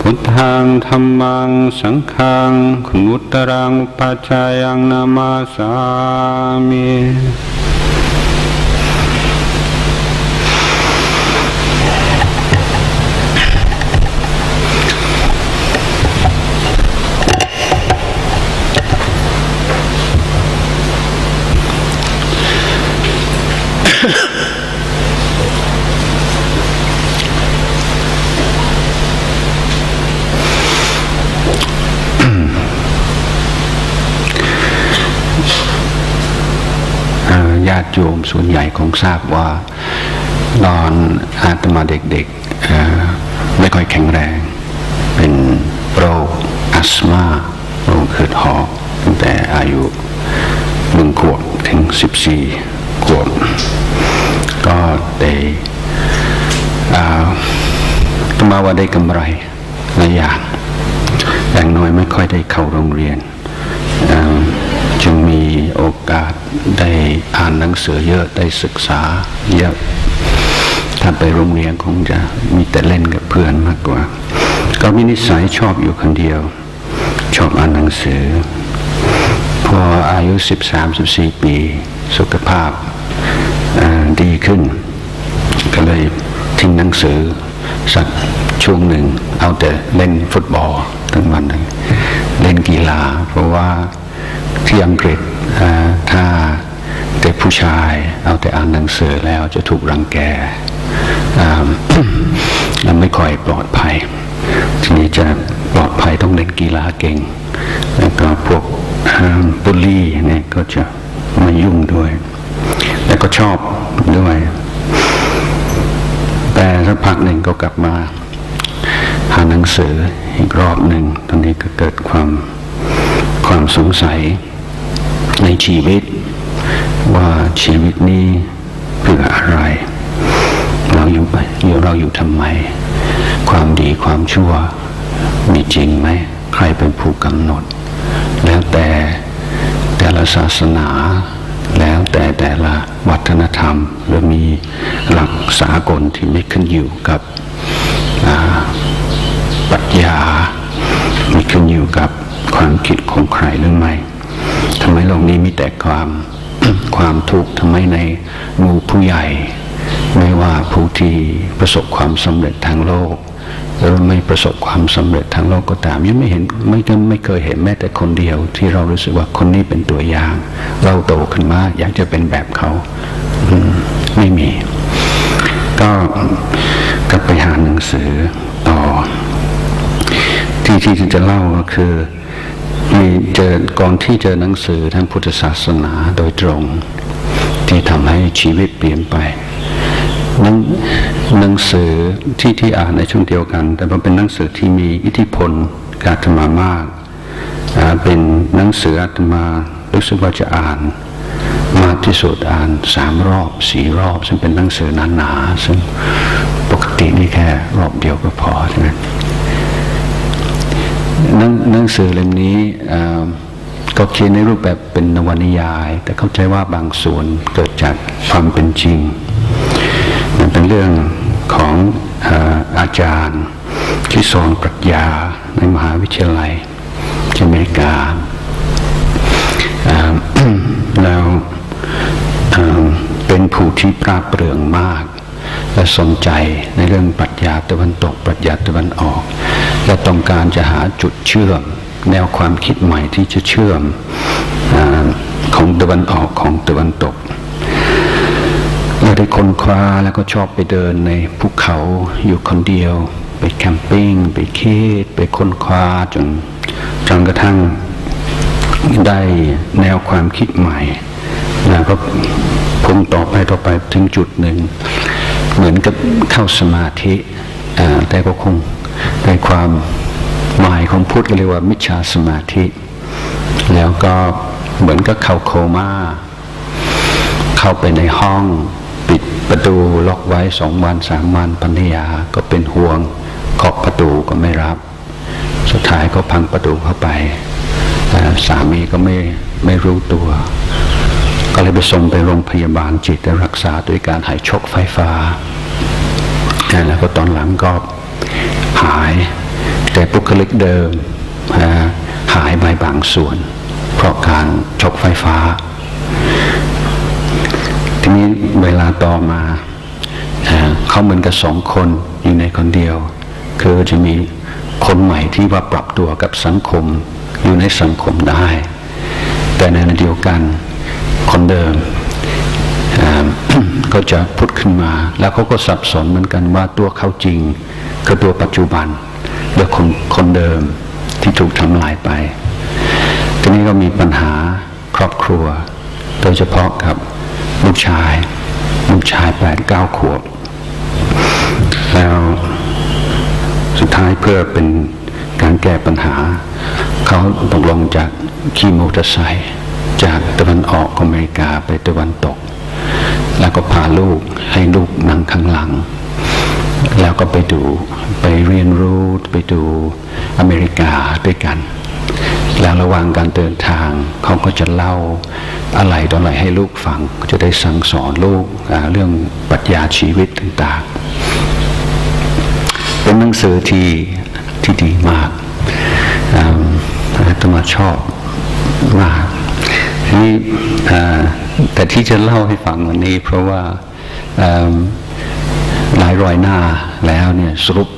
พุทธังธรรมังสังฆังคุณุตรังปัจจายังนามาสามิ ส่วนใหญ่คงทราบว่าตอนอาตมาเด็กๆไม่ค่อยแข็งแรง เป็นโรคอัสมาโรคหืดหอบตั้งแต่อายุหนึ่งขวบถึงสิบสี่ขวบก็ได้อ่าตมาว่าได้กำไรหลายอย่างอย่างน้อยไม่ค่อยได้เข้าโรงเรียนอ จึงมีโอกาสได้อ่านหนังสือเยอะได้ศึกษาเยอะ ถ้าไปโรงเรียนคงจะมีแต่เล่นกับเพื่อนมากกว่า ก็มีนิสัยชอบอยู่คนเดียว ชอบอ่านหนังสือ พออายุ 13-14 ปี สุขภาพดีขึ้น ก็เลยทิ้งหนังสือสักช่วงหนึ่ง เอาแต่เล่นฟุตบอลทั้งวันเลยเล่นกีฬาเพราะว่า ที่อังกฤษถ้าเด็กผู้ชายเอาแต่อ่านหนังสือแล้วจะถูกรังแกและไม่ค่อยปลอดภัย ทีนี้จะปลอดภัยต้องเล่นกีฬาเก่ง แล้วก็พวกบุลลี่เนี่ยก็จะมายุ่งด้วย แล้วก็ชอบด้วย แต่สักพักหนึ่งก็กลับมาหาหนังสืออีกรอบหนึ่งตอนนี้ก็เกิดความ ความสงสัยในชีวิต ว่าชีวิตนี้เพื่ออะไร เราอยู่ไปเราอยู่ทำไม ความดีความชั่วมีจริงไหม ใครเป็นผู้กำหนด แล้วแต่แต่ละศาสนา แล้วแต่แต่ละวัฒนธรรมหรือมีหลักสากลที่ไม่ขึ้นอยู่กับปรัชญาไม่ขึ้นอยู่กับ ความคิดของใครหรือไม่ทำไมโลกนี้มีแต่ความความทุกข์ทำไมในหมู่ผู้ใหญ่ ไม่ว่าผู้ที่ประสบความสำเร็จทางโลกหรือไม่ประสบความสำเร็จทางโลกก็ตาม ยังไม่เห็นไม่ไม่เคยเห็นแม้แต่คนเดียว ที่เรารู้สึกว่าคนนี้เป็นตัวอย่าง เราโตขึ้นมาอยากจะเป็นแบบเขาไม่มี ก็กลับไปหาหนังสือต่อ ที่ที่จะเล่าก็คือ มีเจอก่อนที่เจอหนังสือทางพุทธศาสนาโดยตรง ที่ทำให้ชีวิตเปลี่ยนไปนังหนังสือที่ที่อ่านในช่วงเดียวกัน แต่มันเป็นหนังสือที่มีอิทธิพลกาตมามาก เป็นหนังสืออาตมารู้สึกว่าจะอ่าน มากที่สุดอ่านสามรอบสี่รอบ ซึ่งเป็นหนังสือหนาๆซึ่งปกตินี่แค่รอบเดียวก็พอใช่ไหม หนังหนังสือเล่มนี้ก็เขียนในรูปแบบเป็นนวนิยาย แต่เข้าใจว่าบางส่วนเกิดจากความเป็นจริง มันเป็นเรื่องของอาอาจารย์ที่สอนปรัชญาในมหาวิทยาลัยอเมริกาาแล้วเป็นผู้ที่ปราบเปรื่องมาก และสนใจในเรื่องปรัชญาตะวันตก ปรัชญาตะวันออก และต้องการจะหาจุดเชื่อม แนวความคิดใหม่ที่จะเชื่อมอของตะวันออกของตะวันตกเราได้ค้นคว้าแล้วก็ชอบไปเดินในภูเขาอยู่คนเดียว ไปแคมปิ้งไปคิดไปค้นคว้าจนจนกระทั่งได้แนวความคิดใหม่แล้วก็พุ่งต่อไปต่อไปถึงจุดหนึ่ง เหมือนกับเข้าสมาธิแต่ก็คง ในความหมายของพุทธก็เรียกว่ามิจฉาสมาธิ แล้วก็เหมือนกับเข้าโคม่า เข้าไปในห้อง ปิดประตูล็อกไว้สองวันสามวันภรรยาก็เป็นห่วงเคาะประตูก็ไม่รับ สุดท้ายก็พังประตูเข้าไปอ่สามีก็ไม่ไม่รู้ตัว ก็เลยไปส่งไปโรงพยาบาลจิตรักษาด้วยการหายชกไฟฟ้าแล้วก็ตอนหลังก็ หาย แต่บุคลิกเดิมหายไปบางส่วน เพราะการชกไฟฟ้า ทีนี้เวลาต่อมาเขาเหมือนกับสองคนอยู่ในคนเดียว คือจะมีคนใหม่ที่ว่าปรับตัวกับสังคมอยู่ในสังคมได้ แต่ในเดียวกันคนเดิมก็จะพุดขึ้นมา แล้วเขาก็สับสนเหมือนกันว่าตัวเขาจริง คือตัวปัจจุบันหรือคนคนเดิมที่ถูกทำลายไป ทีนี้ก็มีปัญหาครอบครัว โดยเฉพาะกับลูกชาย ลูกชายแปดเก้าขวบ แล้วสุดท้ายเพื่อเป็นการแก้ปัญหา เขาตกลงจากขี่มอเตอร์ไซค์จากตะวันออกอเมริกาไปตะวันตก แล้วก็พาลูกให้ลูกนั่งข้างหลัง แล้วก็ไปดูไปเรียนรู้ไปดูอเมริกาด้วยกัน แล้วระหว่างการเดินทางเขาก็จะเล่าอะไรตออะไรให้ลูกฟังก็จะได้สั่งสอนลูกเรื่องปรัชญาชีวิตต่างๆ เป็นหนังสือที่ที่ดีมากอาอาตมาชอบมากทีนี้อ่แต่ที่จะเล่าให้ฟังวันนี้เพราะว่า หลายร้อยหน้าแล้วเนี่ยสรุป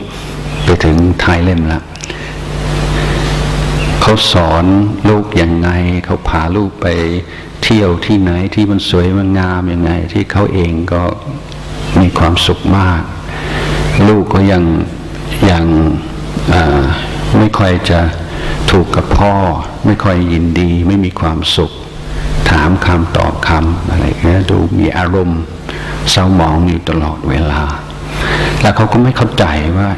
ไปถึงท้ายเล่มล้วเขาสอนลูกยังไง เขาพาลูกไปเที่ยวที่ไหนที่มันสวยมันงามยังไง ที่เขาเองก็มีความสุขมาก ลูกก็ยังยังไม่ค่อยจะถูกกับพ่อ ไม่ค่อยยินดี ไม่มีความสุข ถามคำตอบคำอะไรเงี้ยดูมีอารมณ์เศร้าหมองอยู่ตลอดเวลา แล้วเขาก็ไม่เข้าใจว่า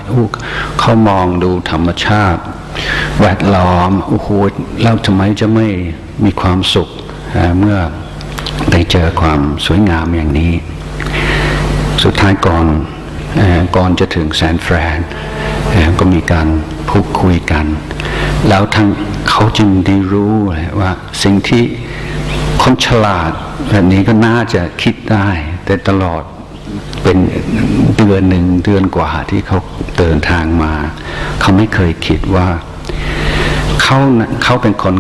เขามองดูธรรมชาติ แวดล้อมโอ้โหแล้วทำไมจะไม่มีความสุขเมื่อได้เจอความสวยงามอย่างนี้ สุดท้ายก่อนอก่อนจะถึงแซนฟรานก็มีการพูดคุยกัน แล้วทั้งเขาจึงได้รู้ว่าสิ่งที่คนฉลาดแบบนี้ก็น่าจะคิดได้ แต่ตลอด เป็นเดือนหนึ่งเดือนกว่าที่เขาเดินทางมา เขาไม่เคยคิดว่าเขาเขาเป็นคน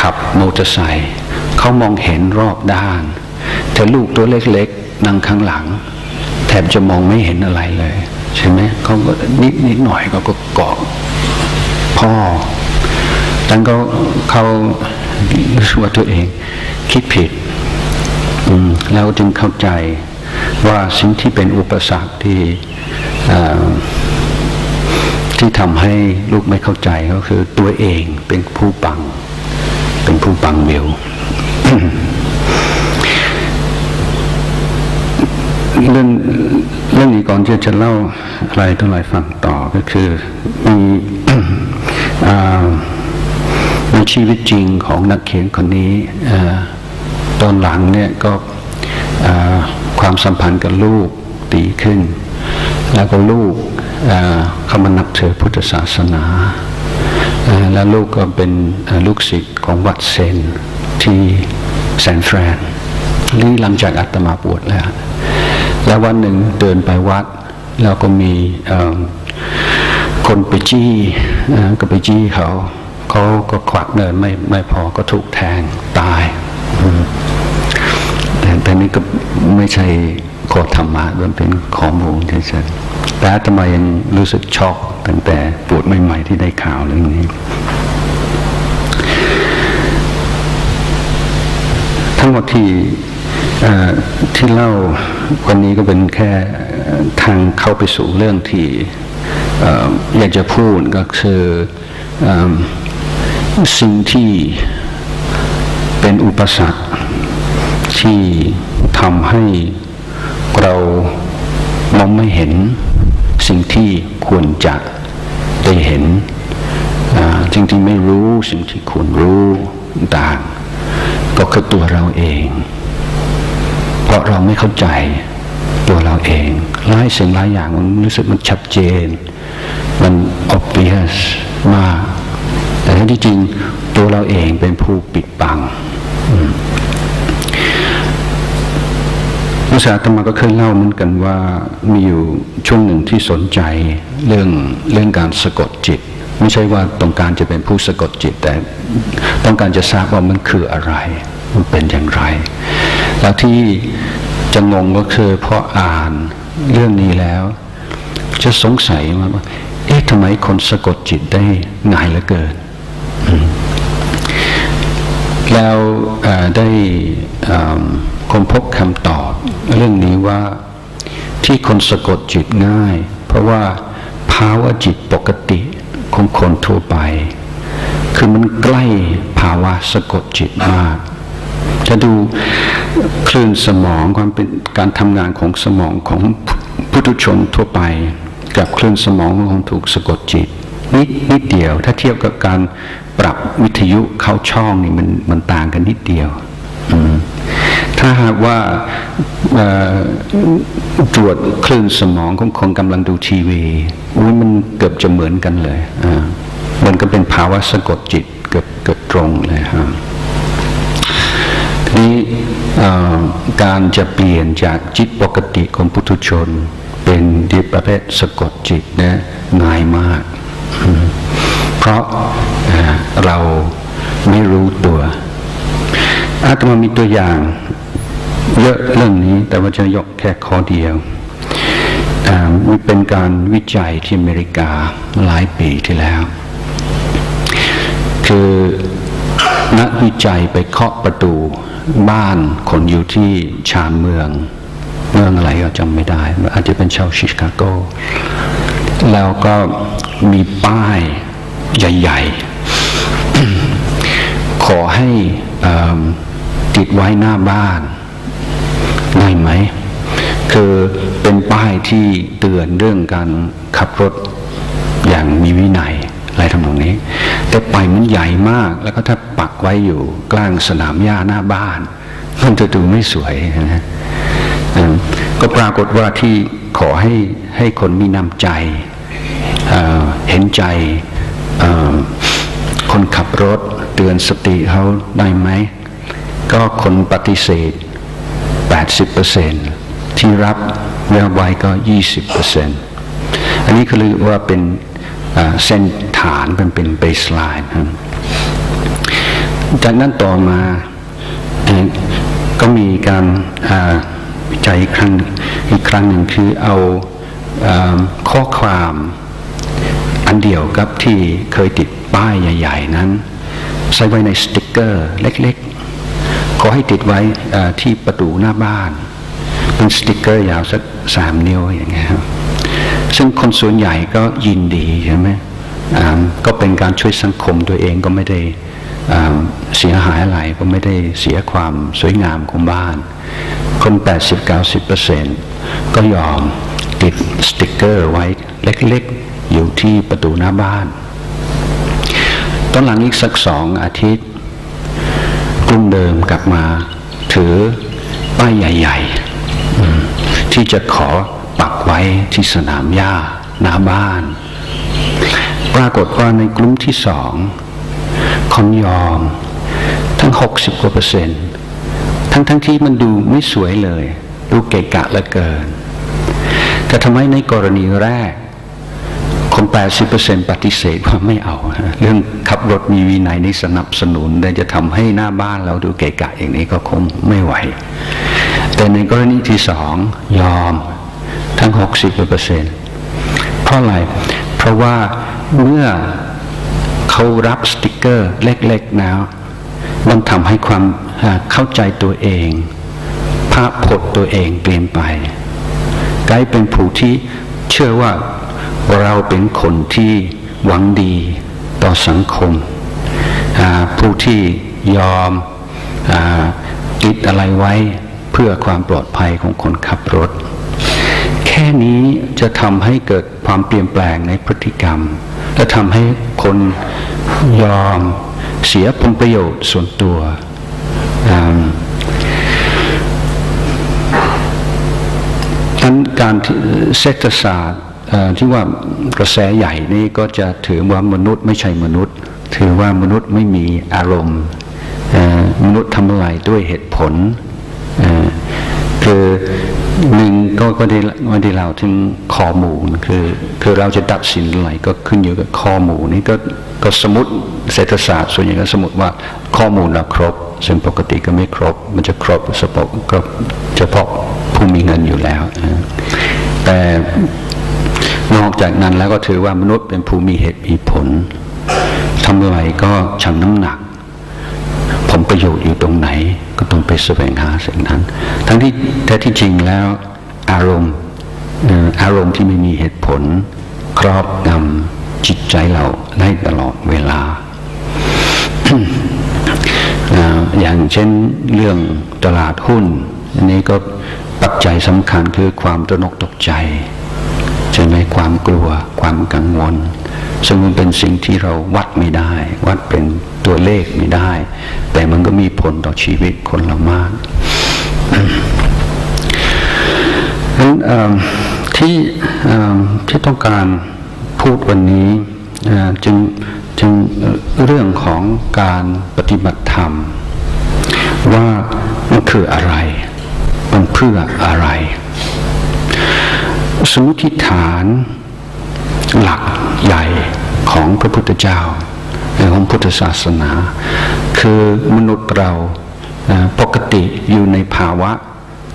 ขับมอเตอร์ไซค์เขามองเห็นรอบด้าน แต่ลูกตัวเล็กๆนั่งข้างหลัง แทบจะมองไม่เห็นอะไรเลย ใช่ไหมเขาก็นิดนิดหน่อยเขาก็เกาะพ่อดังก็เขารู้สึกว่าตัวเอง คิดผิด อืมแล้วจึงเข้าใจ ว่าสิ่งที่เป็นอุปสรรคที่ที่ทำให้ลูกไม่เข้าใจก็คือตัวเองเป็นผู้ปัง เป็นผู้ปังวิวเรื่องเรื่องนี้ก่อนที่จะเล่าอะไรทั้งหลายฟังต่อก็คือมีอาในชีวิตจริงของนักเขียนคนนี้อตอนหลังเนี่ยก็ ความสัมพันธ์กับลูกดีขึ้น แล้วก็ลูกเข้ามานับถือพุทธศาสนา แล้วลูกก็เป็นลูกศิษย์ของวัดเซนที่แซนฟรานนี่หลังจากอาตมาบวชแล้ว แล้ววันหนึ่งเดินไปวัด แล้วก็มีคนไปจี้ก็ไปจี้เขา เขาก็ควักเงินไม่ไม่พอก็ถูกแทงตายแต่แต่นี่ก็ ไม่ใช่ข้อธรรมะมันเป็นข้อมูลเฉยๆแต่อาตมายังรู้สึกช็อกตั้งแต่ปวดใหม่ๆที่ได้ข่าวเรื่องนี้ ทั้งหมดที่ที่เล่าวันนี้ก็เป็นแค่ทางเข้าไปสู่เรื่องที่อยากจะพูดก็คืออสิ่งที่เป็นอุปสรรคที่ ทำให้เรามองไม่เห็นสิ่งที่ควรจะได้เห็นอ่าจริงๆไม่รู้สิ่งที่ควรรู้ต่างก็คือตัวเราเอง เพราะเราไม่เข้าใจตัวเราเองหลายสิ่งหลายอย่างมันรู้สึกมันชัดเจน มัน obvious มากแต่ที่จริงตัวเราเองเป็นผู้ปิดบัง ภาษาธรรมาก็เคยเล่าเหมือนกันว่ามีอยู่ช่วงหนึ่งที่สนใจเรื่องเรื่องการสะกดจิต ไม่ใช่ว่าต้องการจะเป็นผู้สะกดจิต แต่ต้องการจะทราบว่ามันคืออะไรมันเป็นอย่างไร แล้วที่จะงงก็คือพออ่านเรื่องนี้แล้ว จะสงสัยว่าเอ๊ะทำไมคนสะกดจิตได้ง่ายเหลือเกิน แล้วได้ ค้นพบคำตอบ เรื่องนี้ว่าที่คนสะกดจิตง่าย เพราะว่าภาวะจิตปกติของคนทั่วไป คือมันใกล้ภาวะสะกดจิตมาก จะดูคลื่นสมองความเป็นการทำงานของสมองของผู้ทุชนทั่วไป กับคลื่นสมองของคนถูกสะกดจิตนิดนิดเดียว ถ้าเทียบกับการปรับวิทยุเข้าช่องนี่มันมันต่างกันนิดเดียว อืม ถ้าหากว่าตรวจคลื่นสมองของคนกำลังดูทีวีมันเกือบจะเหมือนกันเลยอ่ามันก็เป็นภาวะสะกดจิตเกือบเกือบตรงเลยครับทีนี้การจะเปลี่ยนจากจิตปกติของปุถุชน เป็นจิประเภทสะกดจิตนี่ง่ายมาก เพราะเอ่อเราไม่รู้ตัวอาตมามีตัวอย่าง เยอะเรื่องนี้แต่ว่าจะยกแค่ข้อเดียวมันเป็นการวิจัยที่อเมริกาหลายปีที่แล้ว คือนักวิจัยไปเคาะประตูบ้านคนอยู่ที่ชานเมือง เมืองอะไรก็จำไม่ได้ อาจจะเป็นชาวชิคาโก แล้วก็มีป้ายใหญ่ๆ ขอให้ติดไว้หน้าบ้าน ได้ไหม คือเป็นป้ายที่เตือนเรื่องการขับรถอย่างมีวินัยอะไรทำนองนี้ แต่ไปายมันใหญ่มาก แล้วก็ถ้าปักไว้อยู่กลางสนามหญ้าหน้าบ้านมันจะดูไม่สวยนะก็ปรากฏว่าที่ขอให้ให้คนมีน้ำใจเเห็นใจคนขับรถเตือนสติเขาได้ไหม ก็คนปฏิเสธ 80%ที่รับเรียกไว้ก็ 20%อันนี้คือเรียกว่าเป็นเส้นฐานเป็นเป็นเบสไลน์ครับจากนั้นต่อมาก็มีการวิจัยอีกครั้งอีกครั้งหนึ่งคือเอาอข้อความอันเดียวกับที่เคยติดป้ายใหญ่ ๆ นั้น ใส่ไว้ในสติกเกอร์ เล็กๆ ขอให้ติดไว้ที่ประตูหน้าบ้าน เป็นสติกเกอร์ยาวสักสามนิ้วอย่างเงี้ยครับซึ่งคนส่วนใหญ่ก็ยินดีใช่ไหมก็เป็นการช่วยสังคมตัวเองก็ไม่ได้เสียหายอะไรก็ไม่ได้เสียความสวยงามของบ้าน คน 80-90%ก็ยอมติดสติกเกอร์ไว้เล็กๆ อยู่ที่ประตูหน้าบ้าน ตอนหลังอีกสักสองอาทิตย์ กลุ่มเดิมกลับมา ถือป้ายใหญ่ ๆ ที่จะขอปักไว้ที่สนามหญ้าหน้าบ้าน ปรากฏว่าในกลุ่มที่สองคนยอม ทั้ง 60กว่าเปอร์เซ็นต์ทั้งทั้งที่มันดูไม่สวยเลย ดูเกะกะเหลือเกิน แต่ทำไมในกรณีแรก คน80%ปฏิเสธว่าไม่เอา เรื่องขับรถมีวินัยนี่สนับสนุน แต่จะทำให้หน้าบ้านเราดูเกะกะอย่างนี้ก็คงไม่ไหว แต่ในกรณีที่สองยอมทั้ง60%เพราะอะไร เพราะว่าเมื่อเขารับสติกเกอร์เล็กๆแล้วมันทำให้ความเข้าใจตัวเอง ภาพพจน์ตัวเองเปลี่ยนไปกลายเป็นผู้ที่เชื่อว่า เราเป็นคนที่หวังดีต่อสังคม ผู้ที่ยอมติดอะไรไว้เพื่อความปลอดภัยของคนขับรถ แค่นี้จะทำให้เกิดความเปลี่ยนแปลงในพฤติกรรม และทำให้คนยอมเสียผลประโยชน์ส่วนตัวเพอ่าทั้นการเศรษฐศาสตร์ ที่ว่ากระแสใหญ่นี่ก็จะถือว่ามนุษย์ไม่ใช่มนุษย์ ถือว่ามนุษย์ไม่มีอารมณ์มนุษย์ทำอะไรด้วยเหตุผลคือหนึ่งก็ก็ได้ก็ได้เล่าถึงข้อมูลคือคือเราจะตัดสินอะไรก็ขึ้นอยู่กับข้อมูลนี่ก็ก็สมมติเศรษฐศาสตร์ส่วนใหญ่ก็สมมติว่าข้อมูลเราครบ ซึ่งปกติก็ไม่ครบ มันจะครบเฉพาะก็เฉพาะผู้มีเงินอยู่แล้ว แต่ นอกจากนั้นแล้วก็ถือว่ามนุษย์เป็นผู้มีเหตุมีผลทำอะไรก็ชั่งน้ำหนักผลประโยชน์อยู่ตรงไหน ก็ต้องไปแสวงหาสิ่งนั้น ทั้งที่แท้ที่จริงแล้วอารมณ์อารมณ์ที่ไม่มีเหตุผล ครอบงำจิตใจเราได้ตลอดเวลา อย่างเช่นเรื่องตลาดหุ้น อันนี้ก็ปัจจัยสำคัญคือความตระหนกตกใจ ช่ไหมความกลัวความกังวล ซึ่งมันเป็นสิ่งที่เราวัดไม่ได้ วัดเป็นตัวเลขไม่ได้ แต่มันก็มีผลต่อชีวิตคนเรามากนั้นที่ที่ต้องการพูดวันนี้จึงจึงเรื่องของการปฏิบัติธรรม ว่ามันคืออะไร มันเพื่ออะไร สมมติฐานหลักใหญ่ของพระพุทธเจ้าของพุทธศาสนา คือมนุษย์เราปกติอยู่ในภาวะ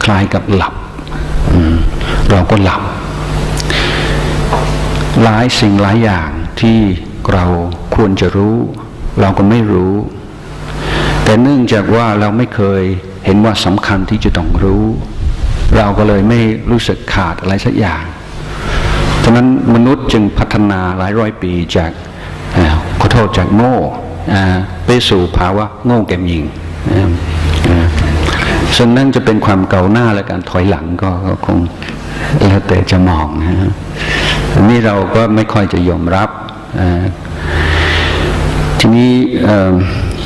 คล้ายกับหลับ เราก็หลับ หลายสิ่งหลายอย่างที่เราควรจะรู้ เราก็ไม่รู้ แต่เนื่องจากว่าเราไม่เคยเห็นว่าสำคัญที่จะต้องรู้ เราก็เลยไม่รู้สึกขาดอะไรสักอย่างฉะนั้นมนุษย์จึงพัฒนาหลายร้อยปีจากขอโทษจากโง่ไปสู่ภาวะโง่แกมยิงอ่าอ่าส่วนนั่นจะเป็นความเก่าหน้าและการถอยหลังก็คงแล้วแต่จะมองนะฮะนนี้เราก็ไม่ค่อยจะยอมรับทีนี้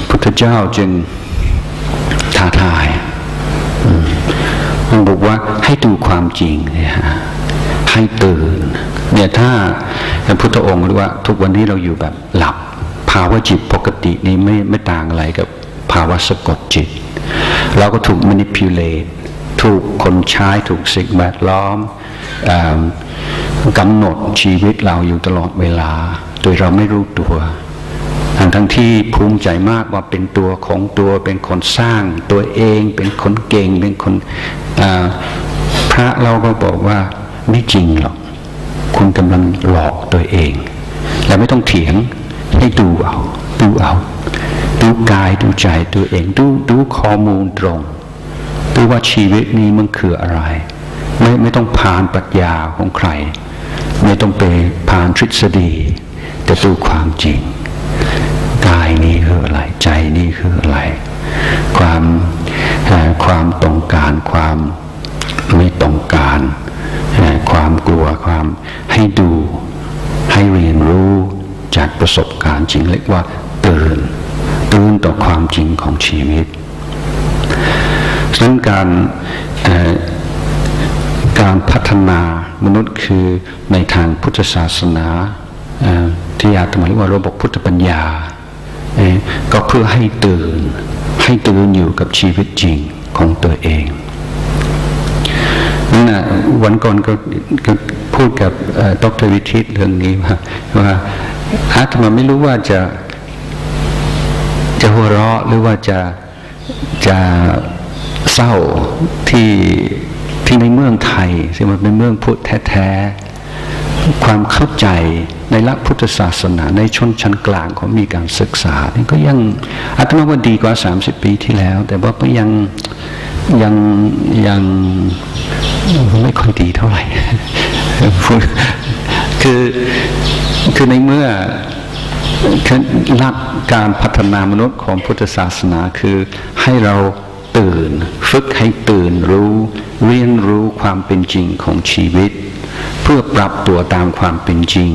พุทธเจ้าจึงท้าทาย อืมมันบอกว่าให้ดูความจริงเนี่ยฮะให้ตื่นเนี่ยถ้าพระพุทธองค์รียกว่า ทุกวันนี้เราอยู่แบบหลับ ภาวะจิตปกตินี้ไม่ไม่ต่างอะไรกับภาวะสะกดจิต เราก็ถูก manipulate ถูกคนใช้ถูกสิ่งแวดล้อมอกำหนดชีวิตเราอยู่ตลอดเวลา โดยเราไม่รู้ตัว ทั้งทั้งที่ภูมิใจมากว่าเป็นตัวของตัวเป็นคนสร้าง ตัวเองเป็นคนเก่งเป็นคนพระเราก็บอกว่าไม่จริงหรอก คุณกำลังหลอกตัวเอง และไม่ต้องเถียงให้ดูเอาดูเอาดูกายดูใจตัวเองดูดูข้อมูลตรงดูว่าชีวิตนี้มันคืออะไร ไม่ไม่ต้องผ่านปรัชญาของใคร ไม่ต้องไปผ่านทฤษฎีแต่ดูความจริงายนี้คืออะไร ใจนี้คืออะไร ความความต้องการความไม่ต้องการ ความกลัวความให้ดูให้เรียนรู้จากประสบการณ์จริงเรียกว่าตื่นตื่นต่อความจริงของชีวิตฉะนั้นการการพัฒนามนุษย์คือในทางพุทธศาสนาที่อาตมาเรียกว่าระบบพุทธปัญญา ก็เพื่อให้ตื่น ให้ตื่นอยู่กับชีวิตจริงของตัวเองนั่นนะวันก่อนก็ก็พูดกับดรวิทิตเรื่องนี้ว่าว่าอาตมาไม่รู้ว่าจะ จะหัวเราะหรือว่าจะจะเศร้าที่ที่ในเมืองไทยซึ่งมันเป็นเมืองพุทธแท้ๆ ความเข้าใจในหลักพุทธศาสนาในชนชั้นกลางของมีการศึกษานี่ก็ยังอาตมาว่าดีกว่า 30 ปีที่แล้ว แต่ว่าก็ยังยังยังไม่ค่อยดีเท่าไหร่คือคือในเมื่อคือหลักการพัฒนามนุษย์ของพุทธศาสนาคือให้เราตื่น ฝึกให้ตื่นรู้ เรียนรู้ความเป็นจริงของชีวิต เพื่อปรับตัวตามความเป็นจริง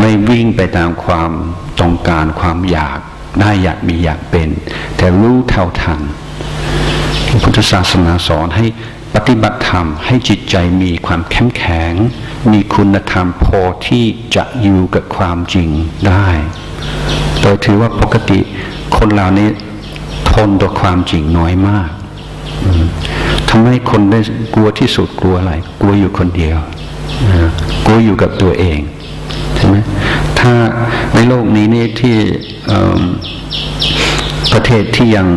ไม่วิ่งไปตามความต้องการความอยากได้อยากมีอยากเป็น แต่รู้เท่าทันพุทธศาสนาสอนให้ปฏิบัติธรรมให้จิตใจมีความเข้มแข็ง มีคุณธรรมพอที่จะอยู่กับความจริงได้โดยถือว่าปกติคนเหล่านี้ทนต่อความจริงน้อยมากทำให้คนได้กลัวที่สุดกลัวอะไร กลัวอยู่คนเดียว กลัวอยู่กับตัวเองใช่ไหมถ้าในโลกนี้นี่ที่ประเทศที่ยัง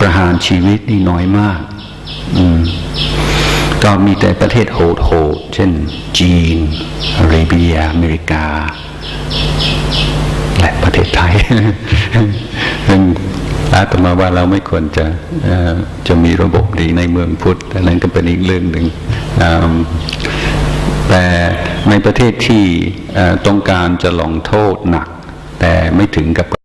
ประหารชีวิตนี่น้อยมาก อืมก็มีแต่ประเทศโหดๆเช่น จีนอาระเบีย อเมริกา และประเทศไทยซึ่งอาตมาว่าเราไม่ควรจะจะมีระบบดีในเมืองพุทธแต่นั้นก็เป็นอีกเรื่องหนึ่งอืม แต่ในประเทศที่ต้องการจะลงโทษหนัก แต่ไม่ถึงกับ